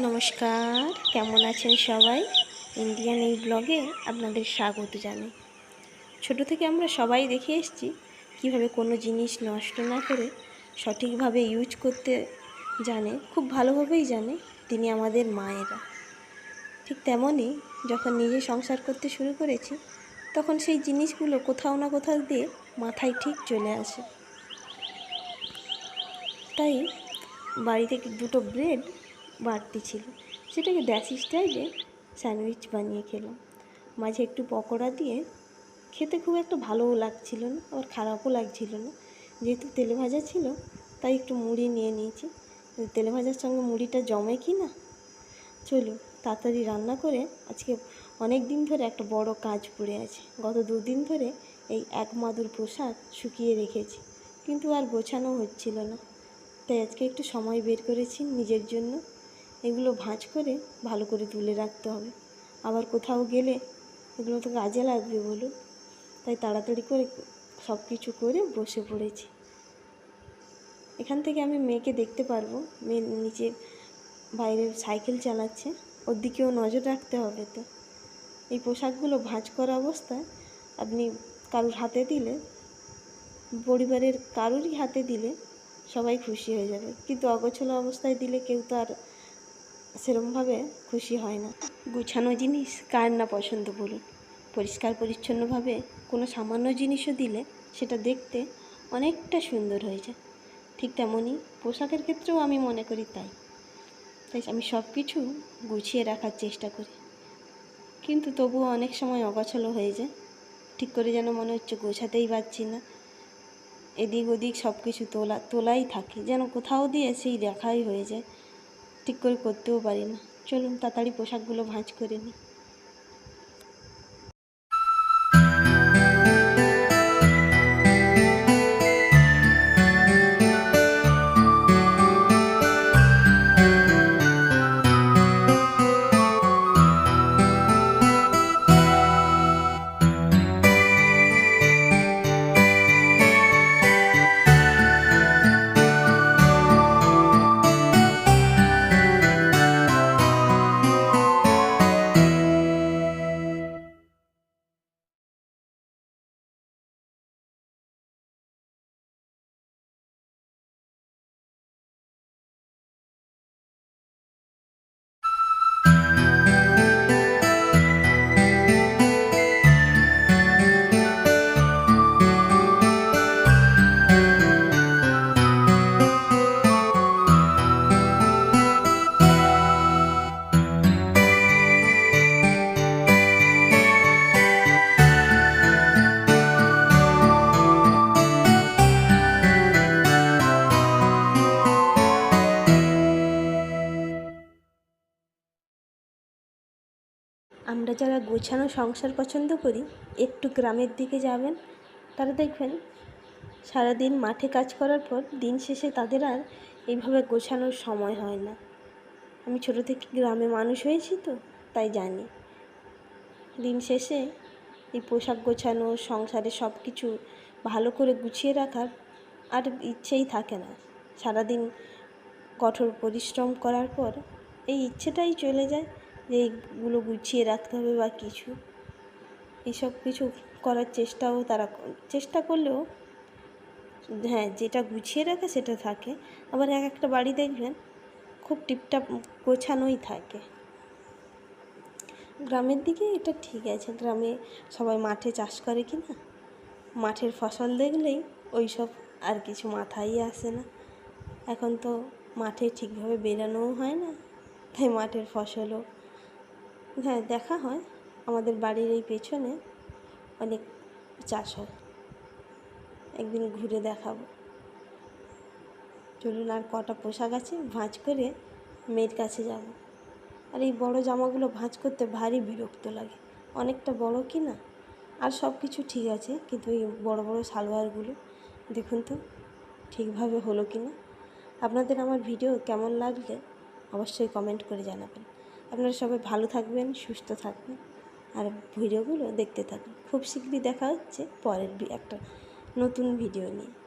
নমস্কার, কেমন আছেন সবাই? ইন্ডিয়ান এই ব্লগে আপনাদের স্বাগত জানাই। ছোটো থেকে আমরা সবাই দেখে এসেছি কীভাবে কোনো জিনিস নষ্ট না করে সঠিকভাবে ইউজ করতে জানে, খুব ভালোভাবেই জানে তিনি আমাদের মায়েরা। ঠিক তেমনই যখন নিজে সংসার করতে শুরু করেছি, তখন সেই জিনিসগুলো কোথাও না কোথাও দিয়ে মাথায় ঠিক চলে আসে। তাই বাড়ি থেকে দুটো ব্রেড বাড়তি ছিল। সেটাকে ড্যাশ স্টাইলে স্যান্ডউইচ বানিয়ে খেলাম। মাঝে একটু পকোড়া দিয়ে খেতে খুব একটা ভালোও লাগছিল না, আবার খারাপও লাগছিল না। যেহেতু তেলে ভাজা ছিল, তাই একটু মুড়ি নিয়ে নিয়েছি। তেলে ভাজার সঙ্গে মুড়িটা জমে কি না? চলুন, তাড়াতাড়ি রান্না করে আজকে অনেক দিন ধরে একটা বড় কাজ পড়ে আছে। গত দুদিন ধরে এই এক মাদুর প্রসাদ শুকিয়ে রেখেছি, কিন্তু আর গোছানো হচ্ছিল না। তাই আজকে একটু সময় বের করেছি নিজের জন্য। এগুলো ভাঁজ করে ভালো করে তুলে রাখতে হবে। আবার কোথাও গেলে এগুলো তো কাজে লাগবে বলুন। তাই তাড়াতাড়ি করে সব কিছু করে বসে পড়েছি। এখান থেকে আমি মেয়েকে দেখতে পারব। মেয়ে নিচে বাইরে সাইকেল চালাচ্ছে। ওর দিকেও নজর রাখতে হবে তো। এই পোশাকগুলো ভাঁজ করা অবস্থায় আপনি কারোর হাতে দিলে, পরিবারের কারোরই হাতে দিলে সবাই খুশি হয়ে যাবে। কিন্তু অগোছলো অবস্থায় দিলে কেউ তো আর সেরমভাবে খুশি হয় না। গুছানো জিনিস কার না পছন্দ বলুন? পরিষ্কার পরিচ্ছন্নভাবে কোনো সামান্য জিনিসও দিলে সেটা দেখতে অনেকটা সুন্দর হয়ে যায়। ঠিক তেমনই পোশাকের ক্ষেত্রেও আমি মনে করি তাই। তাই আমি সব কিছু গুছিয়ে রাখার চেষ্টা করি। কিন্তু তবুও অনেক সময় অগোছলো হয়ে যায়। ঠিক করে যেন মনে হচ্ছে গোছাতেই পারছি না। এদিক ওদিক সব কিছু তোলা, তোলাই থাকে। যেন কোথাও দিয়ে সেই দেখাই হয়ে যায়। ঠিক করে করতেও পারি না। চলুন তাড়াতাড়ি পোশাকগুলো ভাঁজ করে নিই। আমরা যারা গোছানো সংসার পছন্দ করি, একটু গ্রামের দিকে যাবেন, তারা দেখবেন সারাদিন মাঠে কাজ করার পর দিন শেষে তাদের আর এইভাবে গোছানোর সময় হয় না। আমি ছোটো থেকে গ্রামে মানুষ হয়েছি তো, তাই জানি। দিন শেষে এই পোশাক গোছানো, সংসারে সব কিছু ভালো করে গুছিয়ে রাখার আর ইচ্ছেই থাকে না। সারাদিন কঠোর পরিশ্রম করার পর এই ইচ্ছেটাই চলে যায়। যে এইগুলো গুছিয়ে রাখতে হবে বা কিছু। এসব কিছু করার চেষ্টাও তারা চেষ্টা করলেও হ্যাঁ যেটা গুছিয়ে রাখে সেটা থাকে। আবার এক একটা বাড়ি দেখবেন খুব টিপটাপ গোছানোই থাকে। গ্রামের দিকে এটা ঠিক আছে, গ্রামে সবাই মাঠে চাষ করে কি না? মাঠের ফসল দেখলেই ওই সব আর কিছু মাথায় আসে না। এখন তো মাঠে ঠিকভাবে বেরানোও হয় না, তাই মাঠের ফসলও হ্যাঁ দেখা হয়। আমাদের বাড়ির এই পেছনে অনেক চাষ হয়। একদিন ঘুরে দেখাবো। চলুন আর কটা পোশাক আছে, ভাঁজ করে মেয়ের কাছে যাব। আর এই বড় জামাগুলো ভাঁজ করতে ভারী বিরক্ত লাগে। অনেকটা বড় কি না? আর সব কিছু ঠিক আছে, কিন্তু এই বড় বড় সালোয়ারগুলো, দেখুন তো, ঠিকভাবে হলো কি না? আপনাদের আমার ভিডিও কেমন লাগলে অবশ্যই কমেন্ট করে জানাবেন। আপনারা সবাই ভালো থাকবেন, সুস্থ থাকবেন। আর ভিডিওগুলো দেখতে থাকুন। খুব শীঘ্রই দেখা হচ্ছে পরের একটা নতুন ভিডিও নিয়ে।